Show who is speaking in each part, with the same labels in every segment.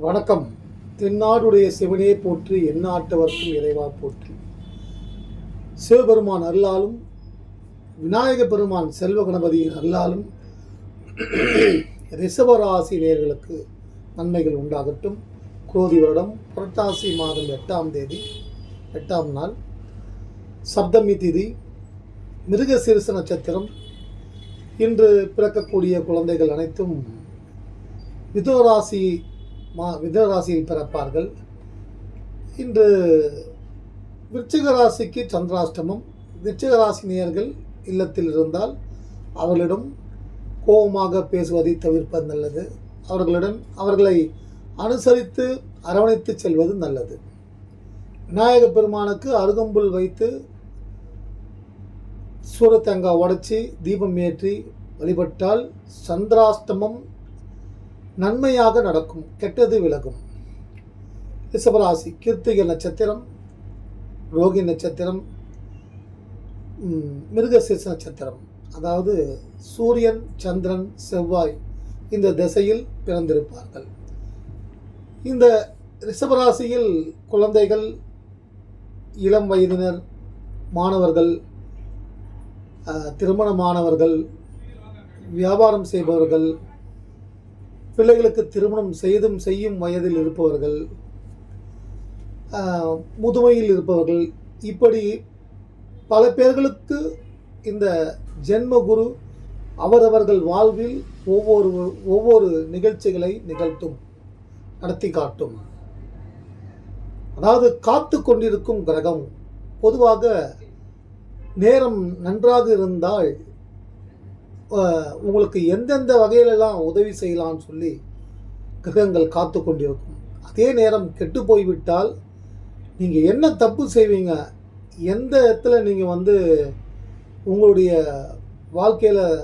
Speaker 1: வணக்கம். தென்னாடுடைய சிவனே போற்றி எந்நாட்டவர்க்கும் இறைவா போற்றி. சிவபெருமான் அருளாலும் விநாயக பெருமான் செல்வ கணபதியின் அருளாலும் ரிஷபராசி நேர்களுக்கு நன்மைகள் உண்டாகட்டும். குரோதி வருடம் புரட்டாசி மாதம் எட்டாம் தேதி எட்டாம் நாள் சப்தமி திதி மிருக சிறுச நட்சத்திரம். இன்று பிறக்கக்கூடிய குழந்தைகள் அனைத்தும் மிதுனராசி மா மிதராசியில் பிறப்பார்கள். இன்று விருச்சிக ராசிக்கு சந்திராஷ்டமம். விருச்சிக ராசி நேயர்கள் இல்லத்தில் இருந்தால் அவர்களிடம் கோபமாக பேசுவதை தவிர்ப்பது நல்லது. அவர்களிடம் அவர்களை அனுசரித்து அரவணைத்து செல்வது நல்லது. விநாயக பெருமானுக்கு அருகம்புல் வைத்து சூரத்தேங்காய் உடைச்சி தீபம் ஏற்றி வழிபட்டால் சந்திராஷ்டமம் நன்மையாக நடக்கும் கெட்டது விலகும். ரிஷபராசி கிருத்திக நட்சத்திரம் ரோகி நட்சத்திரம் மிருகசீச நட்சத்திரம். அதாவது சூரியன் சந்திரன் செவ்வாய் இந்த திசையில் பிறந்திருப்பார்கள். இந்த ரிஷபராசியில் குழந்தைகள் இளம் வயதினர் மாணவர்கள் திருமணமானவர்கள் வியாபாரம் செய்பவர்கள் பிள்ளைகளுக்கு திருமணம் செய்தும் செய்யும் வயதில் இருப்பவர்கள் முதுமையில் இருப்பவர்கள் இப்படி பல பேர்களுக்கு இந்த ஜென்ம குரு அவரவர்கள் வாழ்வில் ஒவ்வொரு ஒவ்வொரு நிகழ்ச்சிகளை நிகழ்த்தும் நடத்தி காட்டும். அதாவது காத்து கொண்டிருக்கும் கிரகம். பொதுவாக நேரம் நன்றாக இருந்தால் உங்களுக்கு எந்தெந்த வகையிலெல்லாம் உதவி செய்யலாம்னு சொல்லி கிரகங்கள் காத்து கொண்டிருக்கும். அதே நேரம் கெட்டு போய்விட்டால் நீங்கள் என்ன தப்பு செய்வீங்க? எந்த இடத்துல நீங்கள் வந்து உங்களுடைய வாழ்க்கையில்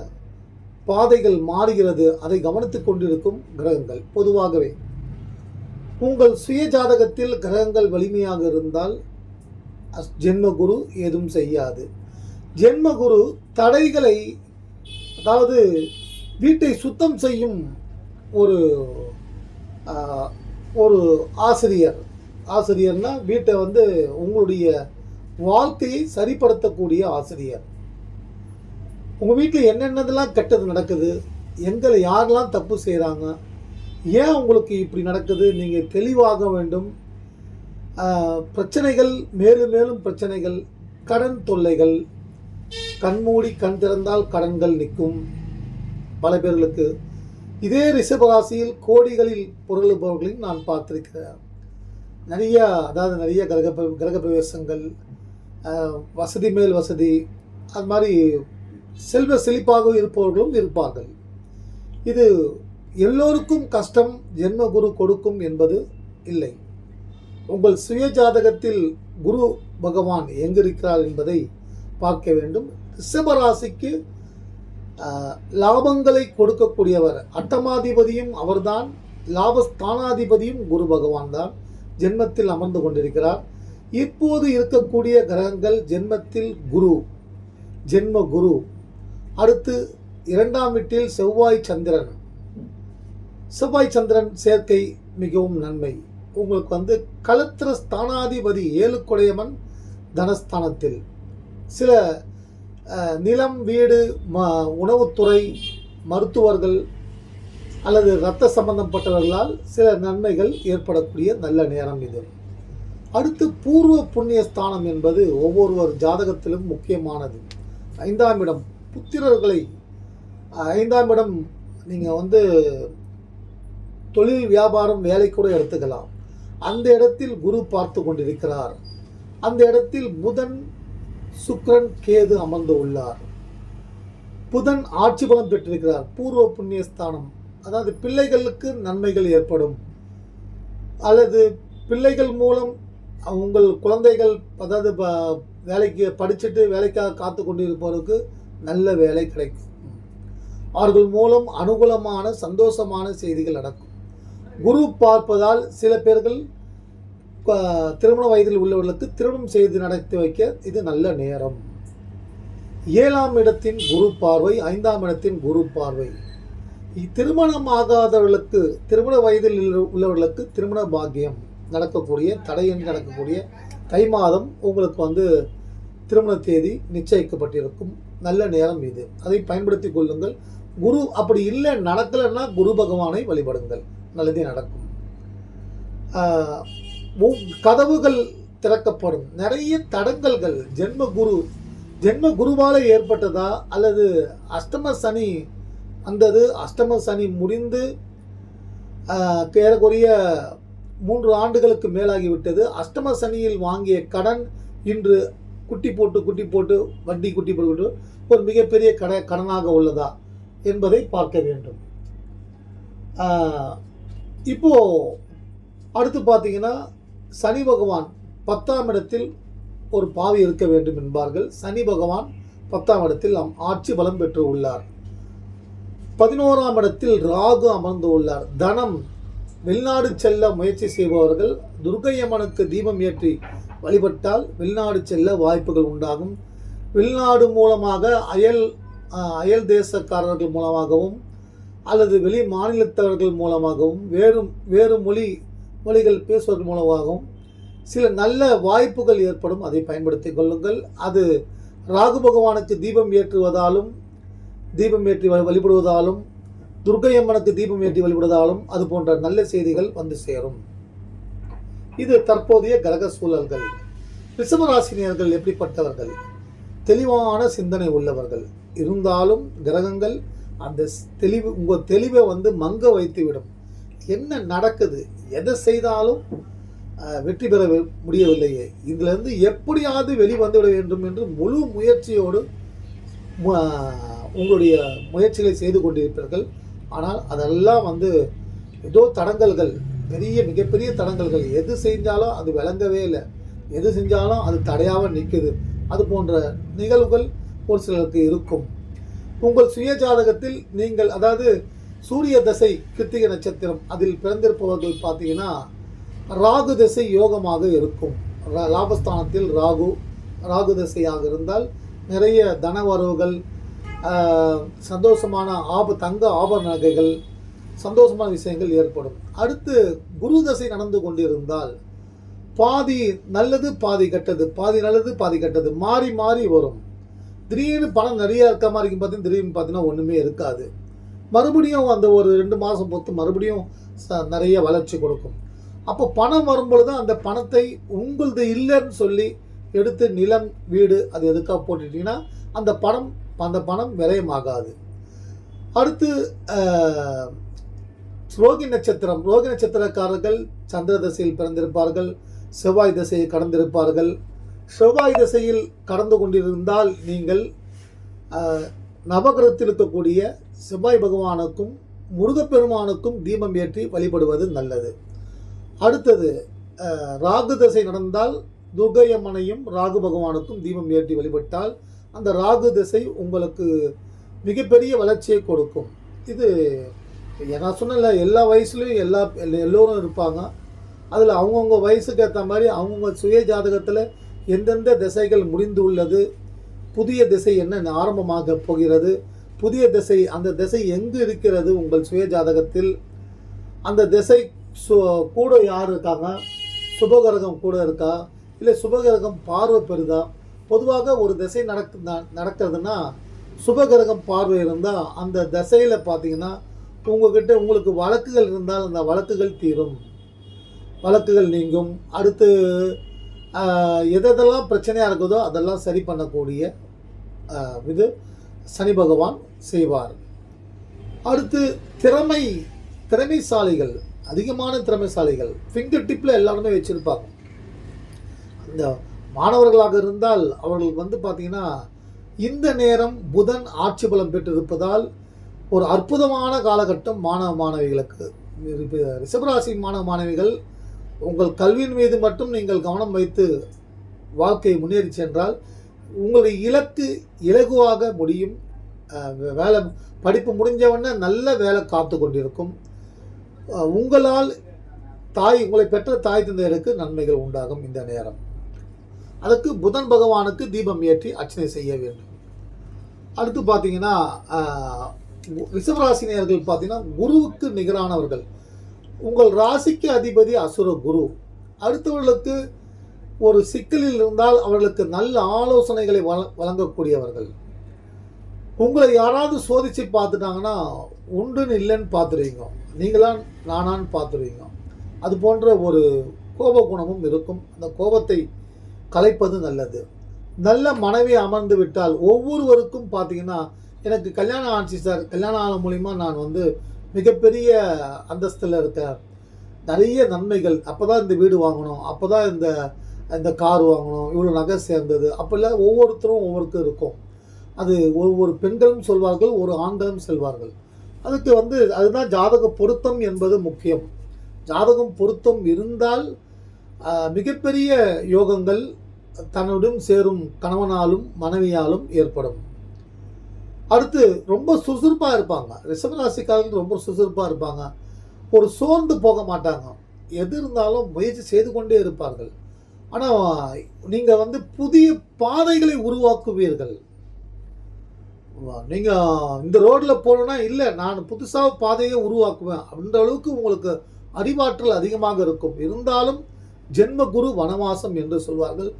Speaker 1: பாதைகள் மாறுகிறது அதை கவனித்து கொண்டிருக்கும் கிரகங்கள். பொதுவாகவே உங்கள் சுய ஜாதகத்தில் கிரகங்கள் வலிமையாக இருந்தால் அஸ்- ஜென்ம குரு ஏதும் செய்யாது. ஜென்ம குரு தடைகளை அதாவது வீட்டை சுத்தம் செய்யும் ஒரு ஒரு ஆசிரியர். ஆசிரியர்னா வீட்டை வந்து உங்களுடைய வாழ்க்கையை சரிப்படுத்தக்கூடிய ஆசிரியர். உங்கள் வீட்டில் என்னென்னதெல்லாம் கெட்டது நடக்குது? எங்களை யாரெல்லாம் தப்பு செய்கிறாங்க ஏன் உங்களுக்கு இப்படி நடக்குது? நீங்கள் தெளிவாக வேண்டும். பிரச்சனைகள் மேலும் மேலும் பிரச்சனைகள் கடன் தொல்லைகள் கண்மூடி கண் திறந்தால் கடன்கள் நிற்கும். பல பேர்களுக்கு இதே ரிஷபராசியில் கோடிகளில் பொருளுபவர்களையும் நான் பார்த்திருக்கிறேன். நிறைய அதாவது நிறைய கிரக கிரக பிரவேசங்கள் வசதி மேல் வசதி அது மாதிரி செல்வ செழிப்பாக இருப்பவர்களும் இருப்பார்கள். இது எல்லோருக்கும் கஷ்டம் ஜென்ம குரு கொடுக்கும் என்பது இல்லை. உங்கள் சுய ஜாதகத்தில் குரு பகவான் எங்கிருக்கிறார் என்பதை பார்க்க வேண்டும். ரிஷபராசிக்கு லாபங்களை கொடுக்கக்கூடியவர் அட்டமாதிபதியும் அவர்தான். லாபஸ்தானாதிபதியும் குரு பகவான் தான். ஜென்மத்தில் அமர்ந்து கொண்டிருக்கிறார். இப்போது இருக்கக்கூடிய கிரகங்கள் ஜென்மத்தில் குரு ஜென்ம குரு. அடுத்து இரண்டாம் வீட்டில் செவ்வாய் சந்திரன். செவ்வாய் சந்திரன் சேர்க்கை மிகவும் நன்மை. உங்களுக்கு வந்து கலத்திர ஸ்தானாதிபதி ஏழுக்குடையவன் தனஸ்தானத்தில். சில நிலம் வீடு ம உணவுத்துறை மருத்துவர்கள் அல்லது இரத்த சம்பந்தப்பட்டவர்களால் சில நன்மைகள் ஏற்படக்கூடிய நல்ல நேரம் இது. அடுத்து பூர்வ புண்ணிய ஸ்தானம் என்பது ஒவ்வொருவர் ஜாதகத்திலும் முக்கியமானது. ஐந்தாம் இடம் புத்திரர்களை ஐந்தாம் இடம் நீங்கள் வந்து தொழில் வியாபாரம் வேலை கூட எடுத்துக்கலாம். அந்த இடத்தில் குரு பார்த்து கொண்டிருக்கிறார். அந்த இடத்தில் புதன் சுக்கிரன் கேது அமர்ந்து உள்ளார். புதன் ஆட்சி பலம் பெற்றிருக்கிறார். பூர்வ புண்ணியஸ்தானம். அதாவது பிள்ளைகளுக்கு நன்மைகள் ஏற்படும். அல்லது பிள்ளைகள் மூலம் உங்கள் குழந்தைகள் அதாவது ப- வேலைக்கு படிச்சுட்டு வேலைக்காக காத்து கொண்டிருப்பவருக்கு நல்ல வேலை கிடைக்கும். அவர்கள் மூலம் அனுகூலமான சந்தோஷமான செய்திகள் நடக்கும். குரு பார்ப்பதால் சில பேர்கள் திருமண வயதில் உள்ளவர்களுக்கு திருமணம் செய்து நடத்தி வைக்க இது நல்ல நேரம். ஏழாம் இடத்தின் குரு பார்வை ஐந்தாம் இடத்தின் குரு பார்வை. திருமணம் ஆகாதவர்களுக்கு திருமண வயதில் உள்ளவர்களுக்கு திருமண பாக்கியம் நடக்கக்கூடிய தடையின்றி நடக்கக்கூடிய தை மாதம் உங்களுக்கு வந்து திருமண தேதி நிச்சயிக்கப்பட்டிருக்கும். நல்ல நேரம் இது. அதை பயன்படுத்தி கொள்ளுங்கள். குரு அப்படி இல்லை நடக்கலைன்னா குரு பகவானை வழிபடுங்கள். நல்லதே நடக்கும். கதவுகள் திறக்கப்படும். நிறைய தடங்கல்கள். ஜென்ம குரு ஜென்ம குருவால் ஏற்பட்டதா? அல்லது அஷ்டம சனி வந்தது அஷ்டம சனி முடிந்து ஏறக்குறைய மூன்று ஆண்டுகளுக்கு மேலாகிவிட்டது. அஷ்டம சனியில் வாங்கிய கடன் இன்று குட்டி போட்டு குட்டி போட்டு வட்டி குட்டி போட்டு ஒரு மிகப்பெரிய கட கடனாக உள்ளதா என்பதை பார்க்க வேண்டும். இப்போது அடுத்து பார்த்தீங்கன்னா சனி பகவான் பத்தாம் இடத்தில் ஒரு பாவி இருக்க வேண்டும் என்பார்கள். சனி பகவான் பத்தாம் இடத்தில் அம்- ஆட்சி பலம் பெற்று உள்ளார். பதினோராம் இடத்தில் ராகு அமர்ந்து உள்ளார். தனம் வெளிநாடு செல்ல முயற்சி செய்பவர்கள் துர்கையம்மனுக்கு தீபம் ஏற்றி வழிபட்டால் வெளிநாடு செல்ல வாய்ப்புகள் உண்டாகும். வெளிநாடு மூலமாக அயல் அயல் தேசக்காரர்கள் மூலமாகவும் அல்லது வெளி மாநிலத்தவர்கள் மூலமாகவும் வேறு வேறு மொழி மொழிகள் பேசுவதன் மூலமாகவும் சில நல்ல வாய்ப்புகள் ஏற்படும். அதை பயன்படுத்திக் கொள்ளுங்கள். அது ராகு பகவானுக்கு தீபம் ஏற்றுவதாலும் தீபம் ஏற்றி வ- வழிபடுவதாலும் துர்க்கை அம்மனுக்கு தீபம் ஏற்றி வழிபடுவதாலும் அது போன்ற நல்ல செய்திகள் வந்து சேரும். இது தற்போதைய கிரக சூழல்கள். ரிஷபராசினியர்கள் எப்படிப்பட்டவர்கள்? தெளிவான சிந்தனை உள்ளவர்கள். இருந்தாலும் கிரகங்கள் அந்த தெளிவு உங்கள் தெளிவை வந்து மங்க வைத்துவிடும். என்ன நடக்குது எதை செய்தாலும் வெற்றி பெற முடியவில்லையே. இதிலிருந்து எப்படியாவது வெளிவந்துவிட வேண்டும் என்று முழு முயற்சியோடு உங்களுடைய முயற்சிகளை செய்து கொண்டிருப்பீர்கள். ஆனால் அதெல்லாம் வந்து ஏதோ தடங்கல்கள் பெரிய மிகப்பெரிய தடங்கல்கள். எது செஞ்சாலும் அது விளங்கவே இல்லை. எது செஞ்சாலும் அது தடையாக நிற்குது. அது போன்ற நிகழ்வுகள் ஒரு சிலருக்கு இருக்கும். உங்கள் சுய ஜாதகத்தில் நீங்கள் அதாவது சூரிய தசை கிருத்திகை நட்சத்திரம் அதில் பிறந்திருப்பவர்கள் பார்த்தீங்கன்னா ராகு திசை யோகமாக இருக்கும். ரா- லாபஸ்தானத்தில் ராகு ராகு திசையாக இருந்தால் நிறைய தன வரவுகள் சந்தோஷமான ஆப தங்க ஆபரண நகைகள் சந்தோஷமான விஷயங்கள் ஏற்படும். அடுத்து குரு தசை நடந்து கொண்டிருந்தால் பாதி நல்லது பாதி கெட்டது பாதி நல்லது பாதி கெட்டது மாறி மாறி வரும். திடீர்னு பணம் நிறையா இருக்க மாதிரி இருக்கும். பார்த்தீங்கன்னா திடீர்னு பார்த்தீங்கன்னா ஒன்றுமே இருக்காது. மறுபடியும் அந்த ஒரு ரெண்டு மாதம் பொறுத்து மறுபடியும் ச- நிறைய வளர்ச்சி கொடுக்கும். அப்போ பணம் வரும்பொழுது அந்த பணத்தை உங்களது இல்லைன்னு சொல்லி எடுத்து நிலம் வீடு அது எதுக்காக போட்டுட்டிங்கன்னா அந்த பணம் அந்த பணம் விரயமாகாது. அடுத்து ரோகி நட்சத்திரம். ரோகி நட்சத்திரக்காரர்கள் சந்திர தசையில் பிறந்திருப்பார்கள் செவ்வாய் திசையை கடந்திருப்பார்கள். செவ்வாய் திசையில் கடந்து கொண்டிருந்தால் நீங்கள் நவகிரகத்தில் இருக்கக்கூடிய செவ்வாய் பகவானுக்கும் முருகப்பெருமானுக்கும் தீபம் ஏற்றி வழிபடுவது நல்லது. அடுத்தது ராகு திசை நடந்தால் துர்கை அம்மனையும் ராகு பகவானுக்கும் தீபம் ஏற்றி வழிபட்டால் அந்த ராகு திசை உங்களுக்கு மிகப்பெரிய வளர்ச்சியை கொடுக்கும். இது நான் சொன்னல எல்லா வயசுலையும் எல்லா எல்ல- எல்லோரும் இருப்பாங்க. அதில் அவங்கவுங்க வயசுக்கு ஏற்ற மாதிரி அவங்கவுங்க சுய ஜாதகத்தில் எந்தெந்த திசைகள் முடிந்து உள்ளது புதிய திசை என்ன ஆரம்பமாக போகிறது? புதிய திசை அந்த திசை எங்கு இருக்கிறது உங்கள் சுய ஜாதகத்தில்? அந்த திசை சு கூட யார் இருக்காங்க? சுபகிரகம் கூட இருக்கா? இல்லை சுபகிரகம் பார்வை பெறுதா? பொதுவாக ஒரு திசை நடக்கு ந- நடக்கிறதுனா சுபகிரகம் பார்வை இருந்தால் அந்த திசையில் பார்த்தீங்கன்னா உங்ககிட்ட உங்களுக்கு வழக்குகள் இருந்தால் அந்த வழக்குகள் தீரும். வழக்குகள் நீங்கும். அடுத்து ஆஹ், எதெல்லாம் பிரச்சனையாக இருக்குதோ அதெல்லாம் சரி பண்ணக்கூடிய இது சனி பகவான் செய்வார். அடுத்து திறமை திறமைசாலிகள் அதிகமான திறமைசாலிகள் ஃபிங்கர் டிப்பில் எல்லாருமே வச்சுருப்பாங்க. இந்த மாணவர்களாக இருந்தால் அவர்கள் வந்து பார்த்தீங்கன்னா இந்த நேரம் புதன் ஆட்சி பலம் பெற்றிருப்பதால் ஒரு அற்புதமான காலகட்டம் மாணவ மாணவிகளுக்கு. ரிஷபராசி மாணவ மாணவிகள் உங்கள் கல்வியின் மீது மட்டும் நீங்கள் கவனம் வைத்து வாழ்க்கை முன்னேறி சென்றால் உங்களுடைய இலக்கு இலகுவாக முடியும். வேலை படிப்பு முடிஞ்சவொடனே நல்ல வேலை காத்து கொண்டிருக்கும். உங்களால் தாய் உங்களை பெற்ற தாய் தந்தையருக்கு நன்மைகள் உண்டாகும் இந்த நேரம். அதுக்கு புதன் பகவானுக்கு தீபம் ஏற்றி அர்ச்சனை செய்ய வேண்டும். அடுத்து பார்த்தீங்கன்னா ரிஷபராசினியர்கள் பார்த்தீங்கன்னா குருவுக்கு நிகரானவர்கள். உங்கள் ராசிக்கு அதிபதி அசுர குரு. அடுத்தவர்களுக்கு ஒரு சிக்கலில் இருந்தால் அவர்களுக்கு நல்ல ஆலோசனைகளை வழ வழங்கக்கூடியவர்கள். உங்களை யாராவது சோதிச்சு பார்த்துட்டாங்கன்னா உண்டுன்னு இல்லைன்னு பார்த்துருவீங்க நீங்களா நானான்னு பார்த்துருவீங்க அது போன்ற ஒரு கோப குணமும் இருக்கும். அந்த கோபத்தை கலைப்பது நல்லது. நல்ல மனைவி அமர்ந்து விட்டால் ஒவ்வொருவருக்கும் பார்த்தீங்கன்னா எனக்கு கல்யாணம் ஆச்சு சார். கல்யாணம் ஆன மூலிமா நான் வந்து மிகப்பெரிய அந்தஸ்தில் இருக்க நிறைய நன்மைகள் அப்போ தான் இந்த வீடு வாங்கணும் அப்போ தான் இந்த இந்த கார் வாங்கணும் இவ்வளோ நகை சேர்ந்தது அப்போல்லாம் ஒவ்வொருத்தரும் ஒவ்வொருக்கும் இருக்கும். அது ஒவ்வொரு பெண்களும் சொல்வார்கள் ஒரு ஆண்களும் செல்வார்கள். அதுக்கு வந்து அதுதான் ஜாதக பொருத்தம் என்பது முக்கியம். ஜாதகம் பொருத்தம் இருந்தால் மிகப்பெரிய யோகங்கள் தன்னுடன் சேரும் கணவனாலும் மனைவியாலும் ஏற்படும். அடுத்து ரொம்ப சுறுசுறுப்பாக இருப்பாங்க. ரிஷபராசிக்காரர்கள் ரொம்ப சுறுசுறுப்பாக இருப்பாங்க. ஒரு சோர்ந்து போக மாட்டாங்க. எது இருந்தாலும் முயற்சி செய்து கொண்டே இருப்பார்கள். ஆனால் நீங்கள் வந்து புதிய பாதைகளை உருவாக்குவீர்கள். நீங்கள் இந்த ரோட்டில் போகணுன்னா இல்லை நான் புதுசாக பாதையை உருவாக்குவேன். அந்த அளவுக்கு உங்களுக்கு அறிவாற்றல் அதிகமாக இருக்கும். இருந்தாலும் ஜென்ம குரு வனவாசம் என்று சொல்வார்கள்.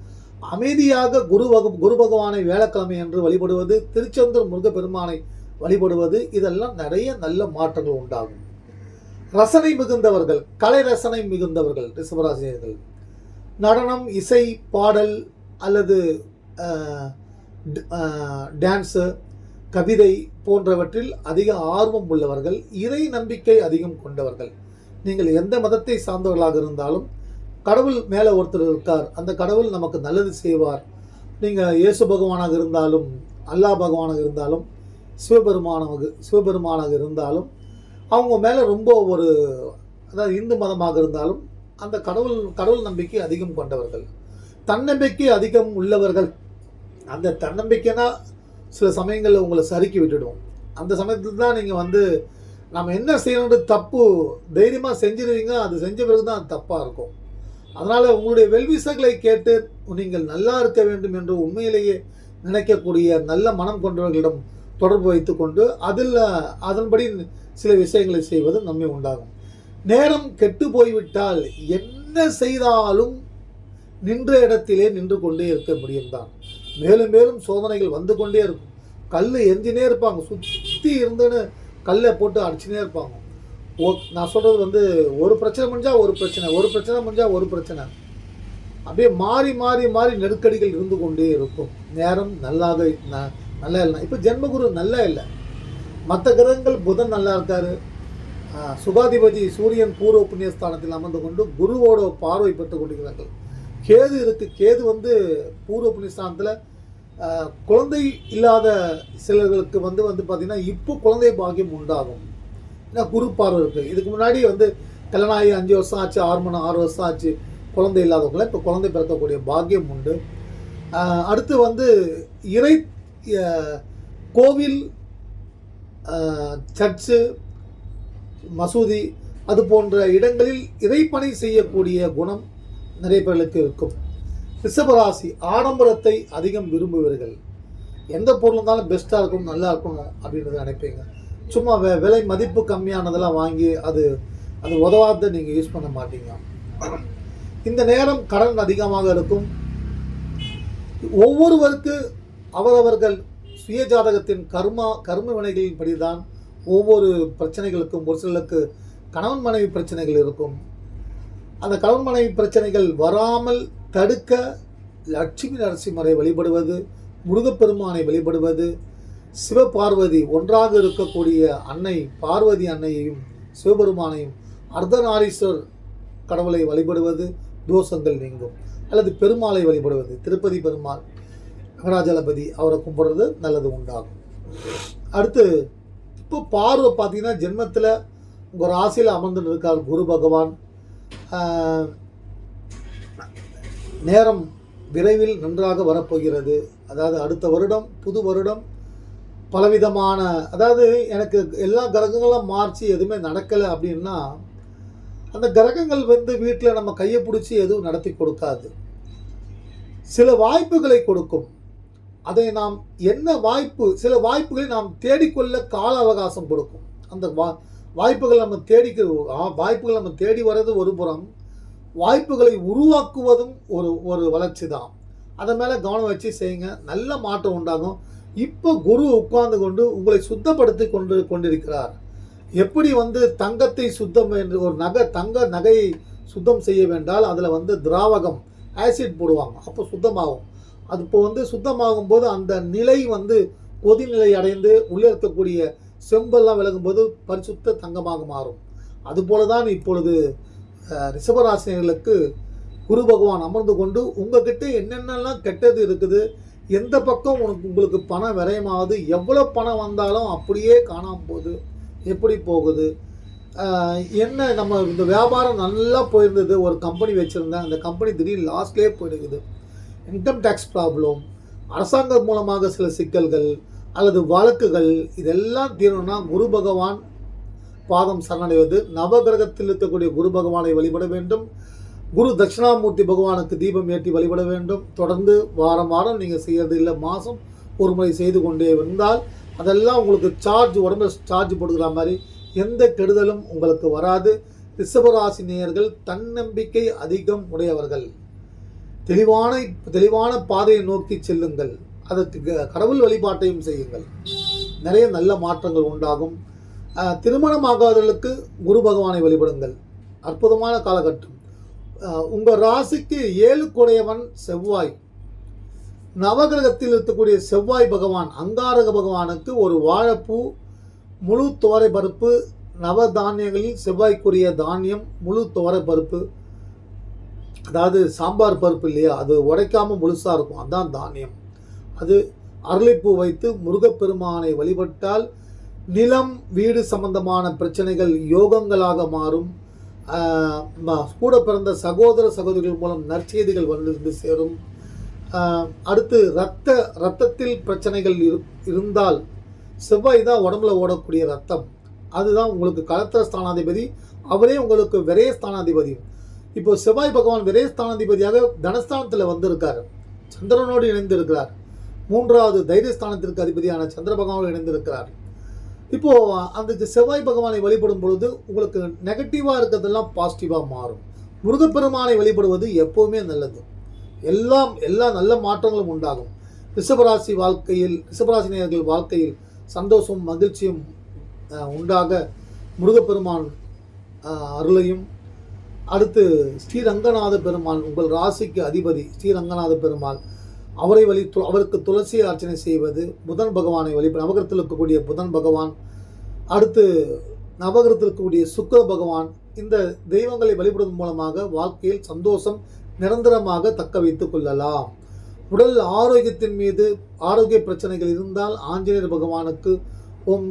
Speaker 1: அமைதியாக குரு வகு குரு பகவானை வேலைக்கிழமை என்று வழிபடுவது திருச்செந்தூர் முருகப்பெருமானை வழிபடுவது இதெல்லாம் நிறைய நல்ல மாற்றங்கள் உண்டாகும். ரசனை மிகுந்தவர்கள் கலை ரசனை மிகுந்தவர்கள் ரிஷபராசினியர்கள். நடனம் இசை பாடல் அல்லது டான்ஸு கவிதை போன்றவற்றில் அதிக ஆர்வம் உள்ளவர்கள் இறை நம்பிக்கை அதிகம் கொண்டவர்கள். நீங்கள் எந்த மதத்தை சார்ந்தவர்களாக இருந்தாலும் கடவுள் மேலே ஒருத்தர் இருக்கார். அந்த கடவுள் நமக்கு நல்லது செய்வார். நீங்கள் இயேசு பகவானாக இருந்தாலும் அல்லாஹ் பகவானாக இருந்தாலும் சிவபெருமானாக சிவபெருமானாக இருந்தாலும் அவங்க மேலே ரொம்ப ஒரு அதாவது இந்து மதமாக இருந்தாலும் அந்த கடவுள் கடவுள் நம்பிக்கை அதிகம் கொண்டவர்கள். தன்னம்பிக்கை அதிகம் உள்ளவர்கள். அந்த தன்னம்பிக்கைனா சில சமயங்களில் உங்களை சறுக்கி விட்டுடும். அந்த சமயத்தில் தான் நீங்கள் வந்து நம்ம என்ன செய்யணுன்ற தப்பு. தைரியமாக செஞ்சிருவீங்க அது செஞ்ச பிறகு தான் அது தப்பாக இருக்கும். அதனால் உங்களுடைய வெல்விசைகளை கேட்டு நீங்கள் நல்லா இருக்க வேண்டும் என்று உண்மையிலேயே நினைக்கக்கூடிய நல்ல மனம் கொண்டவர்களிடம் தொடர்பு வைத்துக்கொண்டு அதில் அதன்படி சில விஷயங்களை செய்வது நன்மை உண்டாகும். நேரம் கெட்டு போய்விட்டால் என்ன செய்தாலும் நின்ற இடத்திலே நின்று கொண்டே இருக்க முடியும் தான். மேலும் மேலும் சோதனைகள் வந்து கொண்டே இருக்கும். கல் எரிஞ்சினே இருப்பாங்க. சுற்றி இருந்துன்னு கல்லை போட்டு அடிச்சுனே இருப்பாங்க. ஓ நான் சொல்கிறது வந்து ஒரு பிரச்சனை முடிஞ்சால் ஒரு பிரச்சனை ஒரு பிரச்சனை முடிஞ்சால் ஒரு பிரச்சனை. அப்படியே மாறி மாறி மாறி நெருக்கடிகள் இருந்து கொண்டே இருக்கும். நேரம் நல்லாக ந- நல்லா இல்லை. இப்போ ஜென்மகுரு நல்லா இல்லை. மற்ற கிரகங்கள் புதன் நல்லா இருக்கார். சுகாதிபதி சூரியன் பூர்வ புண்ணியஸ்தானத்தில் அமர்ந்து கொண்டு குருவோட பார்வை பெற்று கொண்டிருக்கிறார்கள். கேது இருக்குது கேது வந்து பூர்வ புண்ணியஸ்தானத்தில் குழந்தை இல்லாத சிலர்களுக்கு வந்து வந்து பார்த்திங்கன்னா இப்போ குழந்தை பாக்கியம் உண்டாகும். ஏன்னா குரு பார்வை இருக்குது இதுக்கு முன்னாடி வந்து கல்யாணம் ஆகி அஞ்சு வருஷம் ஆச்சு ஆறு மணி ஆறு வருஷம் ஆச்சு குழந்தை இல்லாதவங்கள. இப்போ குழந்தை பிறக்கக்கூடிய பாக்கியம் உண்டு. அடுத்து வந்து இறை கோவில் சர்ச்சு மசூதி அது போன்ற இடங்களில் இறைப்பணி செய்யக்கூடிய குணம் நிறைய பேர்களுக்கு இருக்கும். ரிஷபராசி ஆடம்பரத்தை அதிகம் விரும்புவீர்கள். எந்த பொருள் இருந்தாலும் பெஸ்ட்டாக இருக்கணும் நல்லா இருக்கணும் அப்படின்றத நினைப்பீங்க. சும்மா விலை மதிப்பு கம்மியானதெல்லாம் வாங்கி அது அது உதவாத நீங்கள் யூஸ் பண்ண மாட்டீங்க. இந்த நேரம் கடன் அதிகமாக இருக்கும் ஒவ்வொருவருக்கு அவரவர்கள் சுய ஜாதகத்தின் கர்மா கர்ம வினைகளின்படி தான் ஒவ்வொரு பிரச்சனைகளுக்கும் ஒரு சிலருக்கு கணவன் மனைவி பிரச்சனைகள் இருக்கும். அந்த கணவன் மனைவி பிரச்சனைகள் வராமல் தடுக்க லட்சுமி நரசிம்மரை வழிபடுவது முருகப்பெருமானை வழிபடுவது சிவபார்வதி ஒன்றாக இருக்கக்கூடிய அன்னை பார்வதி அன்னையையும் சிவபெருமானையும் அர்த்தநாரீஸ்வர் கடவுளை வழிபடுவது தோஷங்கள் நீங்கும். அல்லது பெருமாளை வழிபடுவது திருப்பதி பெருமாள் வெங்கடாஜலபதி அவரை கும்பிடுறது நல்லது உண்டாகும். அடுத்து இப்போ பார்வை பார்த்தீங்கன்னா ஜென்மத்தில் உங்கள் ராசியில் அமர்ந்து இருக்கார் குரு பகவான். ஆஹ், நேரம் விரைவில் நன்றாக வரப்போகிறது. அதாவது அடுத்த வருடம் புது வருடம் பலவிதமான அதாவது எனக்கு எல்லா கிரகங்களும் மாறிச்சு எதுவுமே நடக்கலை அப்படின்னா அந்த கிரகங்கள் வந்து வீட்டில் நம்ம கையை பிடிச்சி எதுவும் நடத்தி கொடுக்காது. சில வாய்ப்புகளை கொடுக்கும். அதை நாம் என்ன வாய்ப்பு சில வாய்ப்புகளை நாம் தேடிக்கொள்ள கால அவகாசம் கொடுக்கும். அந்த வா வாய்ப்புகள் நம்ம தேடிக்க ஆ- வாய்ப்புகள் நம்ம தேடி வர்றது ஒரு புறம் வாய்ப்புகளை உருவாக்குவதும் ஒரு ஒரு வளர்ச்சி தான். அதை மேலே கவனம் வச்சு செய்யுங்க. நல்ல மாற்றம் உண்டாகும். இப்போ குரு உட்கார்ந்து கொண்டு உங்களை சுத்தப்படுத்தி கொண்டு கொண்டிருக்கிறார். எப்படி வந்து தங்கத்தை சுத்தம் என்று ஒரு நகை தங்க நகையை சுத்தம் செய்ய வேண்டால் அதில் வந்து திராவகம் ஆசிட் போடுவாங்க. அப்போ சுத்தமாகும். அது இப்போ வந்து சுத்தமாகும் போது அந்த நிலை வந்து கொதிநிலை அடைந்து உள்ளே இருக்கக்கூடிய செம்பெல்லாம் விலகும்போது பரிசுத்த தங்கமாக மாறும். அதுபோல தான் இப்பொழுது ரிஷபராசினர்களுக்கு குரு பகவான் அமர்ந்து கொண்டு உங்ககிட்ட என்னென்னலாம் கெட்டது இருக்குது எந்த பக்கம் உனக்கு உங்களுக்கு பணம் விரயமாகுது எவ்வளோ பணம் வந்தாலும் அப்படியே காணாமல் போகுது. எப்படி போகுது? என்ன நம்ம இந்த வியாபாரம் நல்லா போயிருந்தது ஒரு கம்பெனி வச்சுருந்தேன். அந்த கம்பெனி திடீர்னு லாஸ்ட்லேயே போயிடுக்குது இன்கம் டேக்ஸ் ப்ராப்ளம் அரசாங்கம் மூலமாக சில சிக்கல்கள் அல்லது வழக்குகள் இதெல்லாம் தீரணும்னா குரு பகவான் பாதம் சரணடைவது நவகிரகத்தில் இருக்கக்கூடிய குரு பகவானை வழிபட வேண்டும். குரு தட்சிணாமூர்த்தி பகவானுக்கு தீபம் ஏற்றி வழிபட வேண்டும். தொடர்ந்து வாரம் வாரம் நீங்கள் செய்கிறது இல்லை மாதம் ஒரு முறை செய்து கொண்டே இருந்தால் அதெல்லாம் உங்களுக்கு சார்ஜ் உடம்பு சார்ஜ் போடுகிற மாதிரி எந்த கெடுதலும் உங்களுக்கு வராது. ரிஷபராசி நேயர்கள் தன்னம்பிக்கை அதிகம் உடையவர்கள். தெளிவான தெளிவான பாதையை நோக்கி செல்லுங்கள். அதற்கு க- கடவுள் வழிபாட்டையும் செய்யுங்கள். நிறைய நல்ல மாற்றங்கள் உண்டாகும். திருமணமாகாதவர்களுக்கு குரு பகவானை வழிபடுங்கள். அற்புதமான காலகட்டம். உங்கள் ராசிக்கு ஏழு குடையவன் செவ்வாய். நவகிரகத்தில் இருக்கக்கூடிய செவ்வாய் பகவான் அங்காரக பகவானுக்கு ஒரு வாழைப்பூ முழு துவரை பருப்பு நவதானியங்களில் செவ்வாய்க்குரிய தானியம் முழு துவரை பருப்பு. அதாவது சாம்பார் பருப்பு இல்லையா? அது உடைக்காமல் முழுசாக இருக்கும். அதுதான் தானியம். அது அரளிப்பூ வைத்து முருகப்பெருமானை வழிபட்டால் நிலம் வீடு சம்பந்தமான பிரச்சனைகள் யோகங்களாக மாறும். கூட பிறந்த சகோதர சகோதரிகள் மூலம் நற்செய்திகள் வந்து சேரும். அடுத்து ரத்த ரத்தத்தில் பிரச்சனைகள் இரு இருந்தால் செவ்வாய் தான் உடம்புல ஓடக்கூடிய ரத்தம் அதுதான் உங்களுக்கு கலத்திர ஸ்தானாதிபதி அவரே உங்களுக்கு விரைய ஸ்தானாதிபதி. இப்போ செவ்வாய் பகவான் விரைய ஸ்தானாதிபதியாக தனஸ்தானத்தில் வந்திருக்கார். சந்திரனோடு இணைந்திருக்கிறார். மூன்றாவது தைரியஸ்தானத்திற்கு அதிபதியான சந்திர பகவானோடு இணைந்திருக்கிறார். இப்போ அந்த செவ்வாய் பகவானை வழிபடும் பொழுது உங்களுக்கு நெகட்டிவாக இருக்கிறதெல்லாம் பாசிட்டிவாக மாறும். முருகப்பெருமானை வழிபடுவது எப்போவுமே நல்லது. எல்லாம் எல்லா நல்ல மாற்றங்களும் உண்டாகும். ரிஷபராசி வாழ்க்கையில் ரிஷபராசி நேயர்கள் வாழ்க்கையில் சந்தோஷம் மகிழ்ச்சியும் உண்டாக முருகப்பெருமான் அருளையும். அடுத்து ஸ்ரீரங்கநாத பெருமாள் உங்கள் ராசிக்கு அதிபதி ஸ்ரீரங்கநாத பெருமாள். அவரை வழி து- அவருக்கு துளசி அர்ச்சனை செய்வது புதன் பகவானை வழிபட நவகிரத்தில் இருக்கக்கூடிய புதன் பகவான் அடுத்து நவகிரத்தில் இருக்கக்கூடிய சுக்கர பகவான் இந்த தெய்வங்களை வழிபடுவதன் மூலமாக வாழ்க்கையில் சந்தோஷம் நிரந்தரமாக தக்க வைத்துக் கொள்ளலாம். உடல் ஆரோக்கியத்தின் மீது ஆரோக்கிய பிரச்சனைகள் இருந்தால் ஆஞ்சநேயர் பகவானுக்கு ஓம்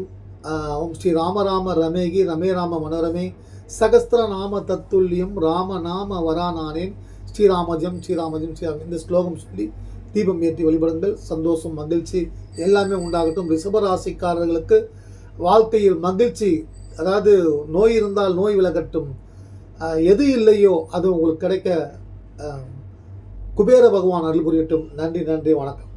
Speaker 1: ஓம் ஸ்ரீ ராமராம ரமேகி ரமே ராம மனோரமே சகஸ்திர நாம தத்துல்யம் ராம நாம வரானானேன் ஸ்ரீராமஜம் ஸ்ரீராமஜம் ஸ்ரீராம் இந்த ஸ்லோகம் சொல்லி தீபம் ஏற்றி வழிபடுங்கள். சந்தோஷம் மகிழ்ச்சி எல்லாமே உண்டாகட்டும். ரிஷபராசிக்காரர்களுக்கு வாழ்க்கையில் மகிழ்ச்சி அதாவது நோய் இருந்தால் நோய் விலகட்டும். எது இல்லையோ அது உங்களுக்கு கிடைக்க குபேர பகவான் அருள் புரியட்டும். நன்றி நன்றி வணக்கம்.